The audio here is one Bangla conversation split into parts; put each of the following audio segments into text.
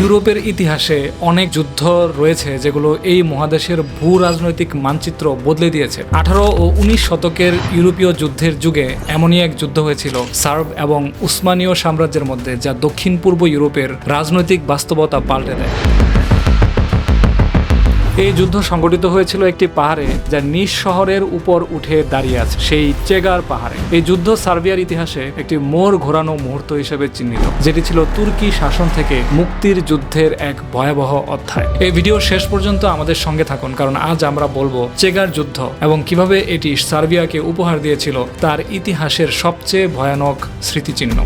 ইউরোপের ইতিহাসে অনেক যুদ্ধ রয়েছে যেগুলো এই মহাদেশের ভূ রাজনৈতিক মানচিত্র বদলে দিয়েছে। আঠারো ও উনিশ শতকের ইউরোপীয় যুদ্ধের যুগে এমনই এক যুদ্ধ হয়েছিল সার্ব এবং উসমানীয় সাম্রাজ্যের মধ্যে, যা দক্ষিণ পূর্ব ইউরোপের রাজনৈতিক বাস্তবতা পাল্টে দেয়। এই যুদ্ধ সংগঠিত হয়েছিল একটি পাহাড়ে যা নিজ শহরের উপর উঠে দাঁড়িয়ে আছে, সেই চেগার পাহাড়ে। এই যুদ্ধ সার্বিয়ার ইতিহাসে একটি মোড় ঘোরানো মুহূর্ত হিসেবে চিহ্নিত, যেটি ছিল তুর্কি শাসন থেকে মুক্তির যুদ্ধের এক ভয়াবহ অধ্যায়। এই ভিডিও শেষ পর্যন্ত আমাদের সঙ্গে থাকুন, কারণ আজ আমরা বলব চেগার যুদ্ধ এবং কীভাবে এটি সার্বিয়াকে উপহার দিয়েছিল, তার ইতিহাসের সবচেয়ে ভয়ানক স্মৃতিচিহ্ন।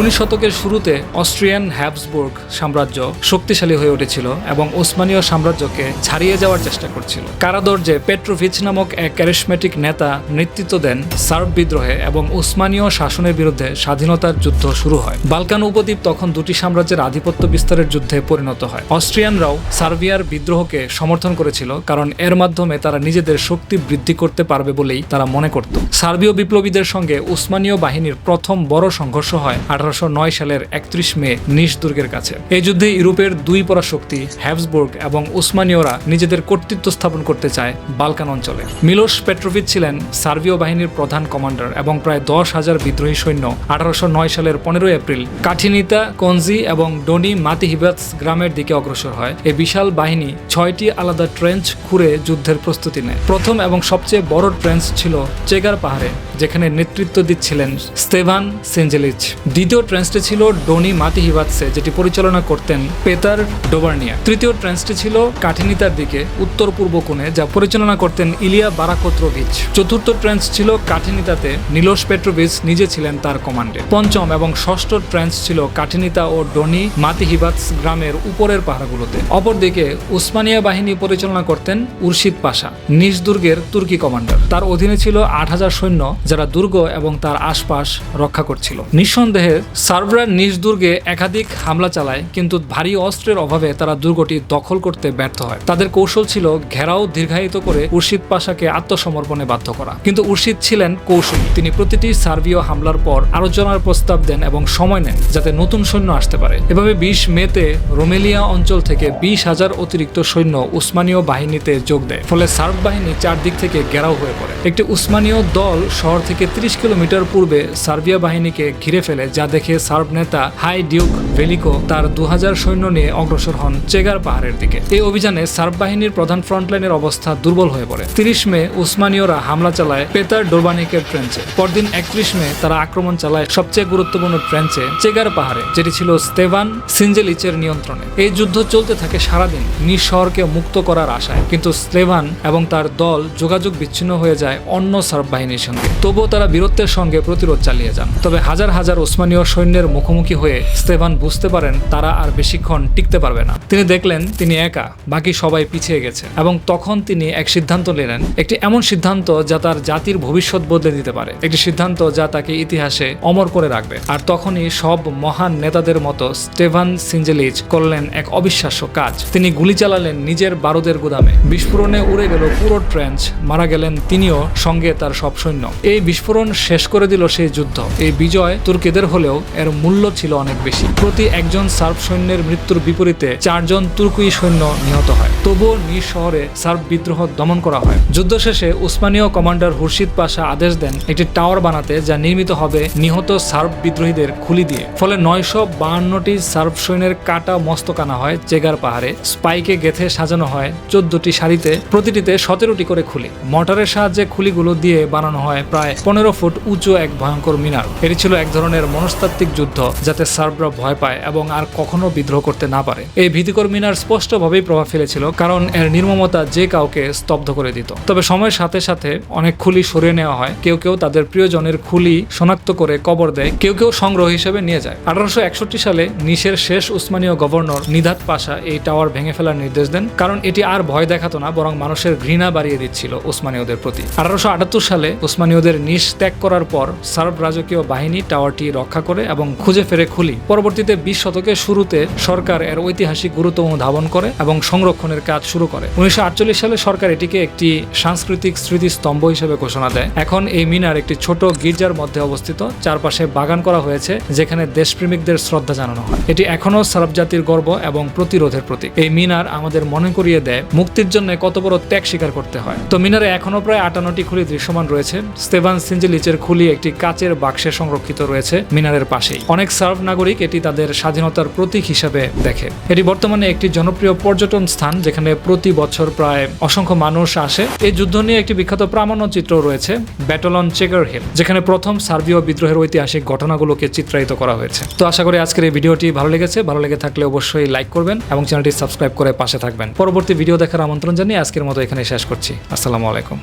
উনিশ শতকের শুরুতে অস্ট্রিয়ান হ্যাবসবুর্গ সাম্রাজ্য শক্তিশালী হয়ে উঠেছিল এবং ওসমানীয় সাম্রাজ্যকে ছাড়িয়ে যাওয়ার চেষ্টা করছিল। কারাদর্জে পেট্রোভিচ নামক এক ক্যারিসমেটিক নেতা নেতৃত্ব দেন সার্ব বিদ্রোহে এবং উসমানীয় শাসনের বিরুদ্ধে স্বাধীনতার যুদ্ধ শুরু হয়। বালকান উপদ্বীপ তখন দুটি সাম্রাজ্যের আধিপত্য বিস্তারের যুদ্ধে পরিণত হয়। অস্ট্রিয়ানরাও সার্বিয়ার বিদ্রোহকে সমর্থন করেছিল কারণ এর মাধ্যমে তারা নিজেদের শক্তি বৃদ্ধি করতে পারবে বলেই তারা মনে করত। সার্বীয় বিপ্লবীদের সঙ্গে উসমানীয় বাহিনীর প্রথম বড় সংঘর্ষ হয় আঠারোশো নয় সালের একত্রিশ মে নিস দুর্গের কাছে। এই যুদ্ধে ইউরোপের দুই পরাশক্তি, হ্যাবসবুর্গ এবং উসমানীয়রা নিজেদের কর্তৃত্ব স্থাপন করতে চায় বালকান অঞ্চলে। মিলোস পেট্রোভিচ ছিলেন সার্বীয় বাহিনীর প্রধান কমান্ডার এবং প্রায় দশ হাজার বিদ্রোহী সৈন্য আঠারোশো নয় সালের পনেরোই এপ্রিল কাঠিনিতা, কনজি এবং ডোনি মাতিহিবাস গ্রামের দিকে অগ্রসর হয়। এই বিশাল বাহিনী ছয়টি আলাদা ট্রেঞ্চ খুঁড়ে যুদ্ধের প্রস্তুতি নেয়। প্রথম এবং সবচেয়ে বড় ট্রেঞ্চ ছিল চেগার পাহাড়ে। যেখানে নেতৃত্ব দিচ্ছিলেন স্তেভান সেঞ্জেলিচ। দ্বিতীয় ট্রেন্সটি ছিল ডোনি মাতি হিবাতসে যেটি পরিচালনা করতেন পেতার ডোবার্নিয়া তৃতীয় ট্রেন্সটি ছিল কাঠিনিতার দিকে উত্তর পূর্ব কোণে, যা পরিচালনা করতেন ইলিয়া বারাকোত্রোভিচ। চতুর্থ ট্রেন্স ছিল কাঠিনিতাতে, নিলোস পেট্রোভিচ নিজে ছিলেন তার কমান্ডে। পঞ্চম এবং ষষ্ঠ ট্রেন্স ছিল কাঠিনিতা ও ডোনি মাতি হিবাতস গ্রামের উপরের পাহাড়গুলোতে। অপরদিকে উসমানিয়া বাহিনী পরিচালনা করতেন উর্শিদ পাশা, নিজ দুর্গের তুর্কি কমান্ডার। তার অধীনে ছিল আট হাজার সৈন্য যারা দুর্গ এবং তার আশপাশ রক্ষা করছিল। নিঃসন্দেহে সার্ভরা নিজ দুর্গে একাধিক হামলা চালায়, কিন্তু ভারী অস্ত্রের অভাবে তারা দুর্গটি দখল করতে ব্যর্থ হয়। তাদের কৌশল ছিল ঘেরাও দীর্ঘায়িত করে উর্শিদ পাশাকে আত্মসমর্পণে বাধ্য করা। কিন্তু উর্শিদ ছিলেন কৌশল। তিনি প্রতিটি সার্বীয় হামলার পর আলোচনার প্রস্তাব দেন এবং সময় নেন যাতে নতুন সৈন্য আসতে পারে। এভাবে বিশ মেতে রোমেলিয়া অঞ্চল থেকে বিশ হাজার অতিরিক্ত সৈন্য উসমানীয় বাহিনীতে যোগ দেয়। ফলে সার্ব বাহিনী চারদিক থেকে ঘেরাও হয়ে পড়ে। একটি উসমানীয় দল শহর থেকে 30 কিলোমিটার পূর্বে সার্বিয়া বাহিনীকে ঘিরে ফেলে, যা দেখে সার্ব নেতা হাই ডিউক ভেলিকো তার দু সৈন্য নিয়ে অগ্রসর হন চেগার পাহাড়ের দিকে। এই অভিযানে সার্ব বাহিনীর প্রধান ফ্রন্টলাইনের অবস্থা দুর্বল হয়ে পড়ে। তিরিশ মে উসমানীয়রা হামলা চালায় পেতার ডোরবানিকের ট্রেঞ্চে। পরদিন একত্রিশ মে তারা আক্রমণ চালায় সবচেয়ে গুরুত্বপূর্ণ ট্রেঞ্চে, চেগার পাহাড়ে, যেটি ছিল স্তেভান সিঞ্জেলিচের নিয়ন্ত্রণে। এই যুদ্ধ চলতে থাকে সারাদিন, নিজ শহরকে মুক্ত করার আশায়। কিন্তু স্লেভান এবং তার দল যোগাযোগ বিচ্ছিন্ন হয়ে যায় অন্য সার্ব বাহিনীর সঙ্গে। তবুও তারা বীরত্বের সঙ্গে প্রতিরোধ চালিয়ে যান। তবে হাজার হাজার ওসমানীয় সৈন্যের মুখোমুখি হয়ে স্তেভান বুঝতে পারেন তারা আর বেশিক্ষণ টিকতে পারবে না। তিনি দেখলেন তিনি একা, বাকি সবাই পিছিয়ে গেছে এবং তখন তিনি এক সিদ্ধান্ত নিলেন, একটি এমন সিদ্ধান্ত যা তার জাতির ভবিষ্যৎ বদলে দিতে পারে। একটি সিদ্ধান্ত যা তাকে ইতিহাসে অমর করে রাখবে। আর তখনই সব মহান নেতাদের মতো স্টেভান সিনজেলিচ করলেন এক অবিশ্বাস্য কাজ। তিনি গুলি চালালেন নিজের বারুদের গুদামে। বিস্ফোরণে উড়ে গেল পুরো ট্রেঞ্চ, মারা গেলেন তিনিও সঙ্গে তার সব সৈন্য। এই বিস্ফোরণ শেষ করে দিল সেই যুদ্ধ। এই বিজয় তুর্কিদের হলেও এর মূল্য ছিল অনেক বেশি। প্রতি একজন সার্ব সৈন্যের মৃত্যুর বিপরীতে চারজন তুর্কি সৈন্য নিহত হয়। তবুও নিজ শহরে সার্ব বিদ্রোহ দমন করা হয়। যুদ্ধ শেষে উসমানীয় কমান্ডার হুরশিদ পাশা আদেশ দেন একটি টাওয়ার বানাতে যা নির্মিত হবে নিহত সার্ব বিদ্রোহীদের খুলি দিয়ে। ফলে নয়শো বাহান্নটি সার্ব সৈন্যের কাটা মস্তক আনা হয় চেগার পাহাড়ে। স্পাইকে গেথে সাজানো হয় চোদ্দটি সারিতে, প্রতিটিতে সতেরোটি করে খুলি। মটারের সাহায্যে খুলিগুলো দিয়ে বানানো হয় প্রায় পনেরো ফুট উঁচু এক ভয়ঙ্কর মিনার। এটি ছিল এক ধরনের মনস্তাত্ত্বিক যুদ্ধ যাতে সার্বরা ভয় পায় এবং আর কখনো বিদ্রোহ করতে না পারে। এই ভীতিকর মিনার স্পষ্টভাবেই প্রভাব ফেলেছিল, কারণ এর নির্মমতা যে কাউকে স্তব্ধ করে দিত। তবে সময়ের সাথে সাথে অনেক খুলি সরিয়ে নেওয়া হয়। কেউ কেউ তাদের প্রিয়জনের খুলি শনাক্ত করে কবর দেয়। কেউ কেউ সংগ্রহ হিসেবে নিয়ে যায়। আঠারোশো একষট্টি সালে নিশের শেষ উসমানীয় গভর্নর নিধাত পাশা এই টাওয়ার ভেঙে ফেলার নির্দেশ দেন, কারণ এটি আর ভয় দেখাতো না, বরং মানুষের ঘৃণা বাড়িয়ে দিচ্ছিল উসমানীয়দের প্রতি। আঠারোশো আটাত্তর সালে উসমানীয়দের নিজের নিশ ত্যাগ করার পর সার্ব রাজকীয় বাহিনী টাওয়ারটি রক্ষা করে এবং খুঁজে ফেরে খুলি। পরবর্তীতে বিশ শতকের শুরুতে সরকার এর ঐতিহাসিক গুরুত্ব অনুধাবন করে এবং সংরক্ষণের কাজ শুরু করে। উনিশশো সালে সরকার এটিকে একটি সাংস্কৃতিক স্মৃতিস্তম্ভ হিসেবে ঘোষণা দেয়। এখন এই মিনার একটি ছোট গির্জার মধ্যে অবস্থিত। চারপাশে বাগান করা হয়েছে, যেখানে দেশপ্রেমিকদের শ্রদ্ধা জানানো হয়। এটি এখনও সার্ব জাতির গর্ব এবং প্রতিরোধের প্রতীক। এই মিনার আমাদের মনে করিয়ে দেয়, মুক্তির জন্য কত বড় ত্যাগ স্বীকার করতে হয়। তো মিনারে এখনও প্রায় আটান্নটি খুলি দৃশ্যমান রয়েছে। স্তেভান সিঞ্জেলিচের খুলি একটি কাচের বাক্সে সংরক্ষিত রয়েছে মিনারের পাশেই। অনেক সার্ব নাগরিক এটি তাদের স্বাধীনতার প্রতীক হিসাবে দেখে। এটি বর্তমানে একটি জনপ্রিয় পর্যটন স্থান, যেখানে প্রতি বছর প্রায় অসংখ্য মানুষ আসে। এই যুদ্ধ নিয়ে একটি বিখ্যাত প্রামাণ্য চিত্র রয়েছে, ব্যাটলন চেকার হিল, যেখানে প্রথম সার্বীয় বিদ্রোহের ঐতিহাসিক ঘটনাগুলোকে চিত্রায়িত করা হয়েছে। তো আশা করি আজকের এই ভিডিওটি ভালো লেগেছে। ভালো লেগে থাকলে অবশ্যই লাইক করবেন এবং চ্যানেলটি সাবস্ক্রাইব করে পাশে থাকবেন। পরবর্তী ভিডিও দেখার আমন্ত্রণ জানিয়ে আজকের মতো এখানে শেষ করছি। আসসালামু আলাইকুম।